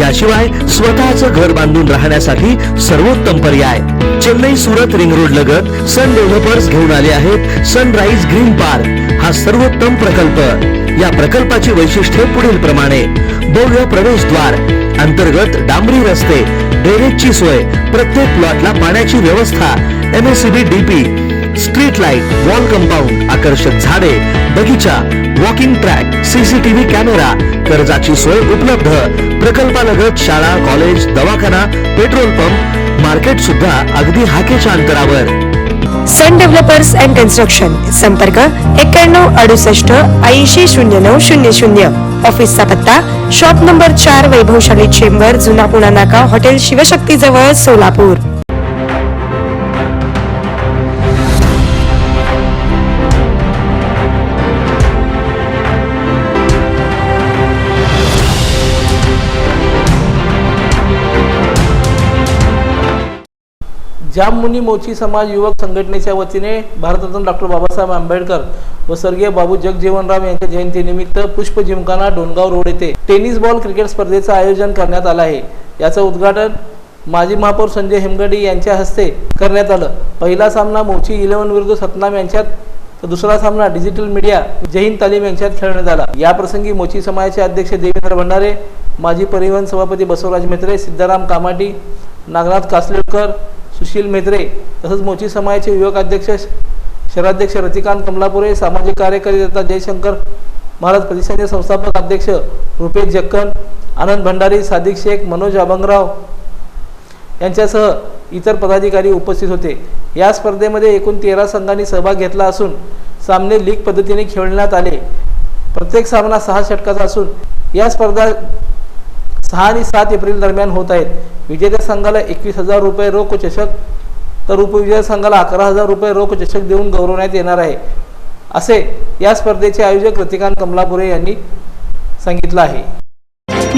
याशिवाय स्वतःचं घर बांधून राहण्यासाठी सर्वोत्तम पर्याय. चेन्नई सुरत रिंग रोड लगत सन डेव्हलपर्स घेऊन आले आहेत सनराईज ग्रीन पार्क हा सर्वोत्तम प्रकल्प. या प्रकल्पाची वैशिष्ट्ये पुढील प्रमाणे. भव्य प्रवेशद्वार अंतर्गत डांबरी रस्ते ड्रेनेजची सोय प्रत्येक प्लॉटला पाण्याची व्यवस्था MSCB DP street light wall compound आकर्षक झाडे बगीचा वॉकिंग ट्रॅक सीसीटीव्ही कॅमेरा कर्जाची सोय उपलब्ध. प्रकल्पालगत शाळा कॉलेज दवाखाना पेट्रोल पंप मार्केट सुद्धा अगदी हाकेच्या अंतरावर. सन डेव्हलपर्स अँड कन्स्ट्रक्शन संपर्क एक्क्याण्णव अडुसष्ट ऐंशी शून्य नऊ शून्य शून्य. ऑफिसचा पत्ता शॉप नंबर चार वैभवशाली चेंबर जुना पुणा नाका हॉटेल शिवशक्ती जवळ सोलापूर. जाममुनी मोची समाज युवक संघटनेच्या वतीने भारतरत्न डॉक्टर बाबासाहेब आंबेडकर व स्वर्गीय बाबू जगजीवनराम यांच्या जयंतीनिमित्त पुष्प जिमखाना डोणगाव रोड येथे टेनिस बॉल क्रिकेट स्पर्धेचं आयोजन करण्यात आलं आहे. याचं उद्घाटन माजी महापौर संजय हेमगडी यांच्या हस्ते करण्यात आलं. पहिला सामना मोची इलेव्हन विरुद्ध सतनाम यांच्यात तर दुसरा सामना डिजिटल मीडिया जहीन तालीम यांच्यात खेळण्यात आला. याप्रसंगी मोची समाजाचे अध्यक्ष देवेंद्र भंडारे माजी परिवहन सभापती बसवराज मेत्रे सिद्धाराम कामाटी नागनाथ कासलेकर सुशील मेत्रे तसंच मोची समाजाचे युवक अध्यक्ष शहराध्यक्ष रतिकांत कमलापुरे सामाजिक कार्यकर्ता जयशंकर महाराज प्रतिष्ठानचे संस्थापक अध्यक्ष रुपेश जक्कन आनंद भंडारी सादिक शेख मनोज अभंगराव यांच्यासह इतर पदाधिकारी उपस्थित होते. या स्पर्धेमध्ये एकूण तेरा संघांनी सहभाग घेतला असून सामने लीग पद्धतीने खेळण्यात आले. प्रत्येक सामना सहा षटकाचा असून या स्पर्धा सहा आणि सात एप्रिल दरम्यान होत आहेत. विजेत्या संघाला एकवीस हजार रुपये रोख चषक तर उपविजेत्या संघाला अकरा हजार रुपये रोख चषक देऊन गौरवण्यात येणार आहे. असे या स्पर्धेचे आयोजक रतिकांत कमलापुरे यांनी सांगितलं आहे.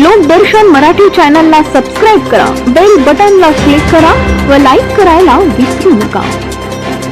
लोकदर्शन मराठी चॅनलला सबस्क्राईब करा. बेल बटनला क्लिक करा व लाईक करायला विसरू नका.